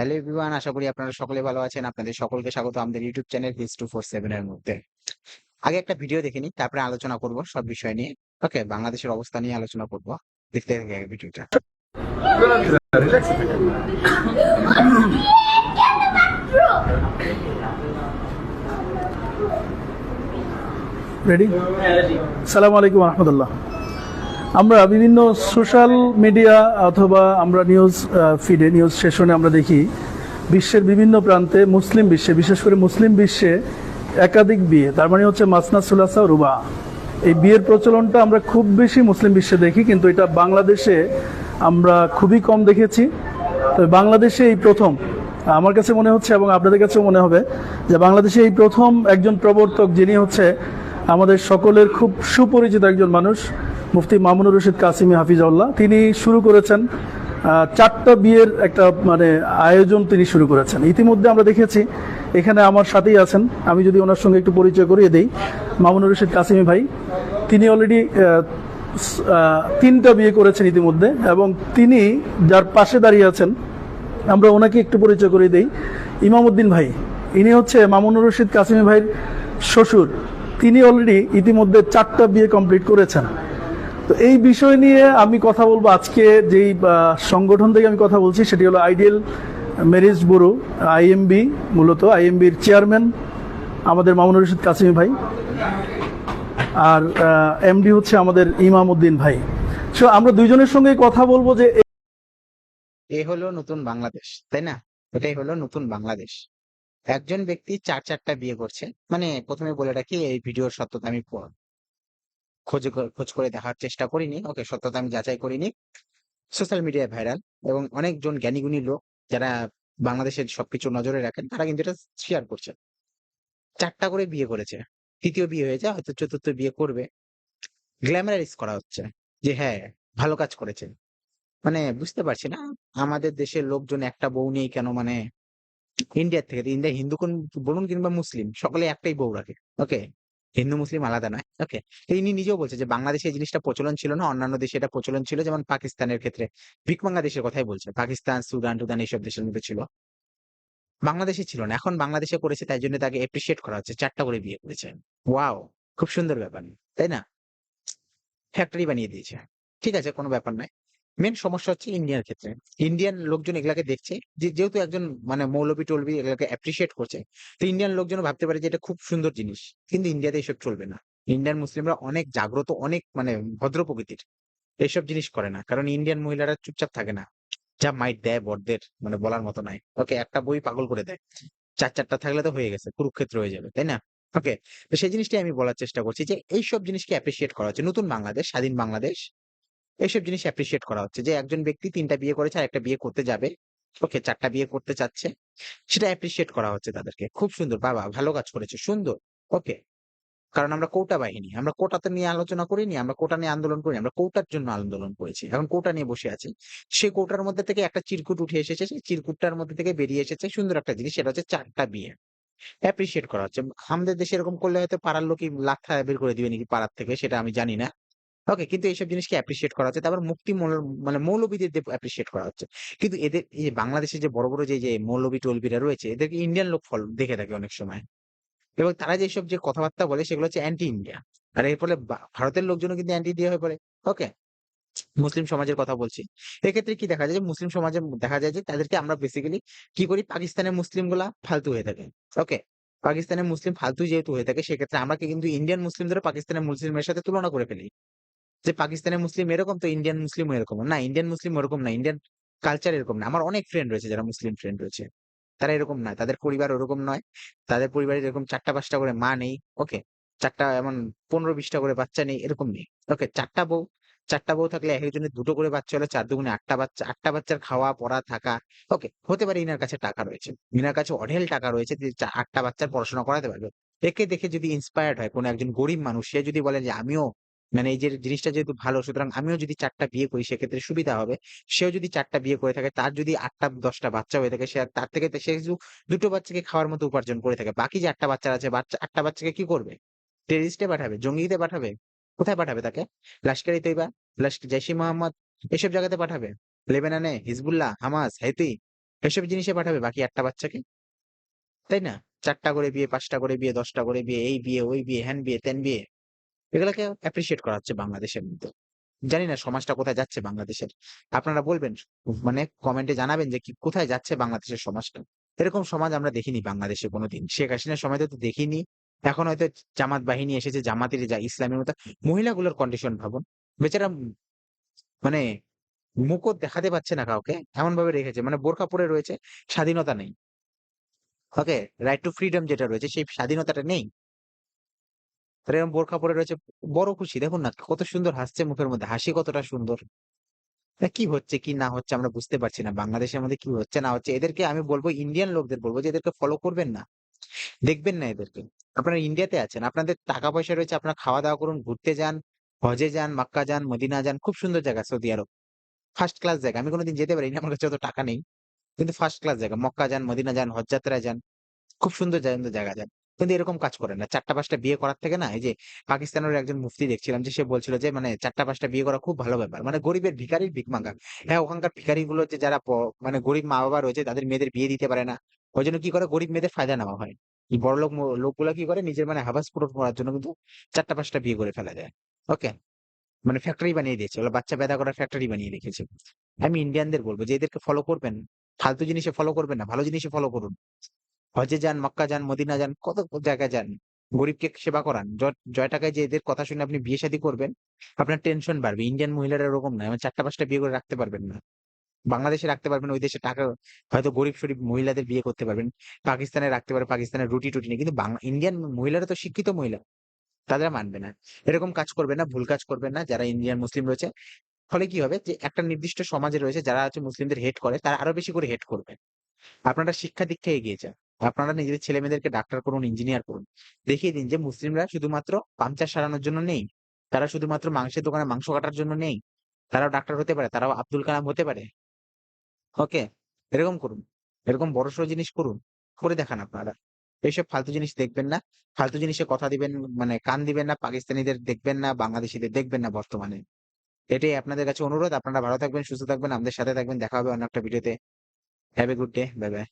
Hello everyone আশা করি আপনারা সকলে ভালো আছেন। আপনাদের সকলকে স্বাগত আমাদের ইউটিউব চ্যানেল হিস টু ফোর সেভেন এর মধ্যে। আগে একটা ভিডিও দেখে নিই, তারপরে আলোচনা করব সব বিষয় নিয়ে। ওকে বাংলাদেশের অবস্থা নিয়ে আলোচনা করব। দেখতে থাকি আগে ভিডিওটা রেডি সালাম আলাইকুম রহমতুল্লাহ আমরা বিভিন্ন সোশ্যাল মিডিয়া অথবা আমরা নিউজ ফিডে নিউজ সেশনে আমরা দেখি, বিশ্বের বিভিন্ন প্রান্তে মুসলিম বিশ্বে, বিশেষ করে মুসলিম বিশ্বে একাধিক বিয়ে, তার মানে হচ্ছে মাসনা সুলাসা রুবা। এই বিয়ের প্রচলনটা আমরা খুব বেশি মুসলিম বিশ্বে দেখি, কিন্তু এটা বাংলাদেশে আমরা খুবই কম দেখেছি। তবে বাংলাদেশে এই প্রথম, আমার কাছে মনে হচ্ছে এবং আপনাদের কাছেও মনে হবে যে বাংলাদেশে এই প্রথম একজন প্রবর্তক যিনি হচ্ছে আমাদের সকলের খুব সুপরিচিত একজন মানুষ মুফতি মামুনুর রশিদ কাসিমি হাফিজাউল্লাহ, তিনি শুরু করেছেন চারটা বিয়ের একটা মানে আয়োজন তিনি শুরু করেছেন। ইতিমধ্যে আমরা দেখেছি, এখানে আমার সাথেই আছেন, আমি যদি ওনার সঙ্গে একটু পরিচয় করিয়ে দিই, মামুনুর রশিদ কাসিমি ভাই, তিনি অলরেডি তিনটা বিয়ে করেছেন ইতিমধ্যে, এবং তিনি যার পাশে দাঁড়িয়ে আছেন, আমরা ওনাকে একটু পরিচয় করিয়ে দিই। ইমামউদ্দিন ভাই, ইনি হচ্ছে মামুনুর রশিদ কাসিমি ভাইয়ের শ্বশুর। তিনি অলরেডি ইতিমধ্যে চারটা বিয়ে কমপ্লিট করেছেন। তো এই বিষয় নিয়ে আমি কথা বলব আজকে যেই সংগঠন থেকে আমি কথা বলছি, সেটি হলো আইডিয়াল ম্যারেজ ব্যুরো, আইএমবি, মূলত আইএমবির চেয়ারম্যান আমাদের মামুনুর রশিদ কাসিমি ভাই আর এমডি হচ্ছে আমাদের ইমামউদ্দিন ভাই। সো আমরা দুইজনের সঙ্গে কথা বলব যে এ হলো নতুন বাংলাদেশ, তাই না? এটাই হলো নতুন বাংলাদেশ। একজন ব্যক্তি চার চারটা বিয়ে করছে মানে প্রথমে বলে রাখি এই ভিডিওর সত্যতা আমি খোঁজ খোঁজ করে দেখার চেষ্টা করিনি। ওকে, সত্যতা আমি যাচাই করিনি। সোশ্যাল মিডিয়ায় ভাইরাল এবং অনেকজন জ্ঞানীগুণী লোক যারা বাংলাদেশের সবকিছু নজরে রাখেন, তারা কিন্তু এটা শেয়ার করছে। চারটা করে বিয়ে করেছে। তৃতীয় বিয়ে হয়ে যায় হয়তো চতুর্থ বিয়ে করবে। গ্ল্যামারাইজ করা হচ্ছে যে হ্যাঁ ভালো কাজ করেছে। মানে বুঝতে পারছি না, আমাদের দেশের লোকজন একটা বউ নিয়ে কেন? মানে ইন্ডিয়ার থেকে ইন্ডিয়া হিন্দু কোন, বলুন কিংবা মুসলিম, সকলে একটাই বউ রাখে। ওকে হিন্দু, মুসলিম আলাদা নয়। ওকে ইনি নিজেও বলছে যে বাংলাদেশে এই জিনিসটা প্রচলন ছিল না, অন্যান্য দেশে এটা প্রচলন ছিল, যেমন পাকিস্তানের ক্ষেত্রে। ভিক বাংলাদেশের কথাই বলছে। পাকিস্তান, সুদান, টুদান এইসব দেশের মধ্যে ছিল। বাংলাদেশে ছিল না। এখন বাংলাদেশে করেছে, তাই জন্য তাকে এপ্রিসিয়েট করা হচ্ছে। চারটা করে বিয়ে করেছে। ওয়াও খুব সুন্দর ব্যাপার। তাই না? ফ্যাক্টরি বানিয়ে দিয়েছে। ঠিক আছে, কোনো ব্যাপার নয়। মেন সমস্যা হচ্ছে ইন্ডিয়ার ক্ষেত্রে। ইন্ডিয়ান লোকজন এগুলাকে দেখছে যে, যেহেতু একজন মানে মৌলবি টলবি এগুলাকে অ্যাপ্রিসিয়েট করছে, তো ইন্ডিয়ান লোকজন ভাবতে পারে যে এটা খুব সুন্দর জিনিস। কিন্তু ইন্ডিয়াতে এসব চলবে না। ইন্ডিয়ান মুসলিমরা অনেক জাগ্রত, অনেক মানে ভদ্র প্রকৃতির। এইসব জিনিস করে না। কারণ ইন্ডিয়ান মহিলারা চুপচাপ থাকে না। যা মাইট দেয় বড়দের মানে বলার মতো নাই ওকে, একটা বই পাগল করে দেয়। চার চারটা থাকলে তো হয়ে গেছে, কুরুক্ষেত্র হয়ে যাবে, তাই না? ওকে, তো সেই জিনিসটাই আমি বলার চেষ্টা করছি যে, এইসব জিনিসকে অ্যাপ্রিসিয়েট করা হচ্ছে। নতুন বাংলাদেশ, স্বাধীন বাংলাদেশ এইসব জিনিস অ্যাপ্রিসিয়েট করা হচ্ছে। যে একজন ব্যক্তি তিনটা বিয়ে করেছে আর একটা বিয়ে করতে যাবে। ওকে, চারটা বিয়ে করতে চাচ্ছে। সেটা অ্যাপ্রিসিয়েট করা হচ্ছে তাদেরকে। খুব সুন্দর। বাবা, ভালো কাজ করেছে। সুন্দর। ওকে। কারণ আমরা কোটা বাহিনী। আমরা কোটাতে নিয়ে আলোচনা করিনি, আমরা কোটা নিয়ে আন্দোলন করিনি, আমরা কোটার জন্য আন্দোলন করেছি। এখন কোটা নিয়ে বসে আছি। সেই কোটার মধ্যে থেকে একটা চিরকুট উঠে এসেছে। সেই চিরকুটটার মধ্যে থেকে বেরিয়ে এসেছে সুন্দর একটা জিনিস, সেটা হচ্ছে চারটা বিয়ে। অ্যাপ্রিসিয়েট করা হচ্ছে। আমাদের দেশে এরকম করলে হয়তো পাড়ার লোকই লাথা বের করে দিবে নাকি পাড়ার থেকে, সেটা আমি জানি না। ওকে কিন্তু এইসব জিনিসকে অ্যাপ্রিসিয়েট করা হচ্ছে? তারপর মুক্তি মানে মৌলবীদের অ্যাপ্রিসিয়েট করা হচ্ছে। কিন্তু এদের, এই যে বাংলাদেশে যে বড় বড় যে যে মৌলবী টলবিরা রয়েছে, এদেরকে ইন্ডিয়ান লোক ফল দেখে থাকে অনেক সময়। এবং তারা যেসব যে কথাবার্তা বলে, সেগুলো হচ্ছে অ্যান্টি ইন্ডিয়া আর এর ফলে ভারতের লোকজনও কিন্তু অ্যান্টি ইন্ডিয়া হয়ে পড়ে। ওকে মুসলিম সমাজের কথা বলছি। এক্ষেত্রে কি দেখা যায় যে, মুসলিম সমাজে দেখা যায় যে, তাদেরকে আমরা বেসিক্যালি কি করি? পাকিস্তানের মুসলিমগুলা ফালতু হয়ে থাকে। ওকে পাকিস্তানের মুসলিম ফালতু যেহেতু হয়ে থাকে, সেক্ষেত্রে আমরা কি কিন্তু ইন্ডিয়ান মুসলিমদের পাকিস্তানের মুসলিমের সাথে তুলনা করে ফেলি। যে পাকিস্তানের মুসলিম এরকম, তো ইন্ডিয়ান মুসলিম এরকম। না ইন্ডিয়ান মুসলিম ওরকম না ইন্ডিয়ান কালচার এরকম না। আমার অনেক ফ্রেন্ড রয়েছে যারা মুসলিম ফ্রেন্ড রয়েছে। তারা এরকম না, তাদের পরিবার ওরকম নয়। তাদের পরিবারে এরকম চারটা পাঁচটা করে মা নেই, ওকে। চারটা এমন পনেরো বিশটা করে বাচ্চা নেই, এরকম নেই, ওকে। চারটা বউ চারটা বউ থাকলে এক একজনের দুটো করে বাচ্চা হলে চার দুগুণে আটটা বাচ্চা, আটটা বাচ্চার খাওয়া, পড়া, থাকা, ওকে। হতে পারে ইনার কাছে টাকা রয়েছে। ইনার কাছে অঢেল টাকা রয়েছে আটটা বাচ্চার পড়াশোনা করাতে পারবে। একে দেখে যদি ইন্সপায়ার্ড হয় কোনো একজন গরিব মানুষ, সে যদি বলে যে আমিও মানে এই যে জিনিসটা যেহেতু ভালো, সুতরাং আমিও যদি চারটা বিয়ে করি সেক্ষেত্রে সুবিধা হবে। সেও যদি চারটা বিয়ে করে থাকে, তার যদি আটটা, দশটা বাচ্চা হয়ে থাকে, সে তার থেকে সে দুটো বাচ্চাকে খাওয়ার মতো উপার্জন করে থাকে। বাকি যে আটটা বাচ্চা আছে, বাচ্চা, আটটা বাচ্চাকে কি করবে? টেরিস্টে পাঠাবে? জঙ্গিতে পাঠাবে? কোথায় পাঠাবে তাকে? লাস্কারি তৈবা লাস্ক জৈশি মোহাম্মদ? এসব জায়গাতে পাঠাবে? লেবাননে, হিজবুল্লাহ, হামাস হেতি এসব জিনিসে পাঠাবে বাকি আটটা বাচ্চাকে? তাই না? চারটা করে বিয়ে, পাঁচটা করে বিয়ে, দশটা করে বিয়ে, এই বিয়ে, ওই বিয়ে, হ্যান বিয়ে, তেন বিয়ে। এগুলোকে অ্যাপ্রিসিয়েট করা হচ্ছে বাংলাদেশের মধ্যে। জানি না সমাজটা কোথায় যাচ্ছে বাংলাদেশের। আপনারা বলবেন মানে কমেন্টে জানাবেন যে কি, কোথায় যাচ্ছে বাংলাদেশের সমাজটা। এরকম সমাজ আমরা দেখিনি বাংলাদেশে কোনোদিন। শেখ হাসিনার সময় তো দেখিনি। এখন হয়তো জামাত বাহিনী এসেছে, জামাতের যা ইসলামের মতো, মহিলাগুলোর কন্ডিশন ভাবুন। বেচারা মানে মুখও দেখাতে পাচ্ছে না কাউকে এমন ভাবে রেখেছে। মানে বোরখা পরে রয়েছে, স্বাধীনতা নেই। ওকে রাইট টু ফ্রিডম যেটা রয়েছে, সেই স্বাধীনতাটা নেই। তারা এরকম বোরখা পরে রয়েছে, বড় খুশি। দেখুন না, কত সুন্দর হাসছে মুখের মধ্যে, হাসি কতটা সুন্দর। কি হচ্ছে, কি না হচ্ছে আমরা বুঝতে পারছি না। বাংলাদেশের মধ্যে কি হচ্ছে, না হচ্ছে, এদেরকে আমি বলব ইন্ডিয়ান লোকদের বলব যে এদেরকে ফলো করবেন না। দেখবেন না এদেরকে। আপনারা ইন্ডিয়াতে আছেন, আপনাদের টাকা পয়সা রয়েছে, আপনারা খাওয়া দাওয়া করুন, ঘুরতে যান, হজে যান, মাক্কা যান, মদিনা যান, খুব সুন্দর জায়গা, সৌদি আরব। ফার্স্ট ক্লাস জায়গা। আমি কোনোদিন যেতে পারিনি, আমার কাছে অত টাকা নেই। কিন্তু ফার্স্ট ক্লাস জায়গা, মক্কা যান, মদিনা যান হজ যাত্রায় যান, খুব সুন্দর জায়গা যান কিন্তু এরকম কাজ করে না। চারটা পাঁচটা বিয়ে করার থেকে না, এই যে পাকিস্তানের একজন মুফতি দেখছিলাম, যে সে বলছিল যে মানে চারটা পাঁচটা বিয়ে করা খুব ভালো ব্যাপার। মানে গরিবের ভিখারির ভিক মাঙ্গা হ্যাঁ ওখানকার ভিখারি গুলো যে যারা মানে গরিব মা বাবা রয়েছে, তাদের মেয়েদের বিয়ে দিতে পারে না। ওই জন্য কি করে? গরিব মেয়েদের ফায়দা নেওয়া হয়। বড় লোক লোকগুলো কি করে? নিজের মানে হাবাস পূরণ করার জন্য কিন্তু চারটা পাঁচটা বিয়ে করে ফেলা যায়। ওকে? মানে ফ্যাক্টরি বানিয়ে দিয়েছে। ওরা বাচ্চা পেদা করার ফ্যাক্টরি বানিয়ে রেখেছে। আমি ইন্ডিয়ানদের বলব যে, এদেরকে ফলো করবেন। ফালতু জিনিসে ফলো করবেন না। ভালো জিনিসে ফলো করুন। হজে যান, মক্কা যান, মদিনা যান, কত জায়গায় যান, গরিবকে সেবা করান। জয় টাকায় যে এদের কথা শুনে আপনি বিয়ে শাদী করবেন, আপনার টেনশন বাড়বে। ইন্ডিয়ান মহিলারা এরকম নয়। মানে চারটা পাঁচটা বিয়ে করে রাখতে পারবেন না। বাংলাদেশে রাখতে পারবেন ওই দেশে টাকা হয়তো গরিব শরীফ মহিলাদের বিয়ে করতে পারবেন। পাকিস্তানে রাখতে পারে পাকিস্তানের রুটি টুটি নেই। কিন্তু বাংলা ইন্ডিয়ান মহিলারা তো শিক্ষিত মহিলা, তাদের মানবে না। এরকম কাজ করবে না, ভুল কাজ করবেন না। যারা ইন্ডিয়ান মুসলিম রয়েছে, ফলে কি হবে যে একটা নির্দিষ্ট সমাজে রয়েছে, যারা হচ্ছে মুসলিমদের হেট করে, তারা আরও বেশি করে হেট করবে। আপনারা শিক্ষা দীক্ষা এগিয়ে যান। আপনারা নিজেদের ছেলে মেয়েদেরকে ডাক্তার করুন ইঞ্জিনিয়ার করুন। দেখিয়ে দিন যে মুসলিমরা শুধুমাত্র পাংচার সারানোর জন্য নেই। তারা শুধুমাত্র মাংসের দোকানে মাংস কাটার জন্য নেই। তারাও ডাক্তার হতে পারে, তারাও আব্দুল কালাম হতে পারে। ওকে? এরকম করুন। এরকম বড় বড়সড় জিনিস করুন। করে দেখান আপনারা। এইসব ফালতু জিনিস দেখবেন না। ফালতু জিনিসে কথা দিবেন মানে কান দিবেন না, পাকিস্তানিদের দেখবেন না, বাংলাদেশিদের দেখবেন না বর্তমানে। এটাই আপনাদের কাছে অনুরোধ। আপনারা ভালো থাকবেন, সুস্থ থাকবেন। আমাদের সাথে থাকবেন। দেখা হবে অন্য একটা ভিডিওতে। Have a good day bye bye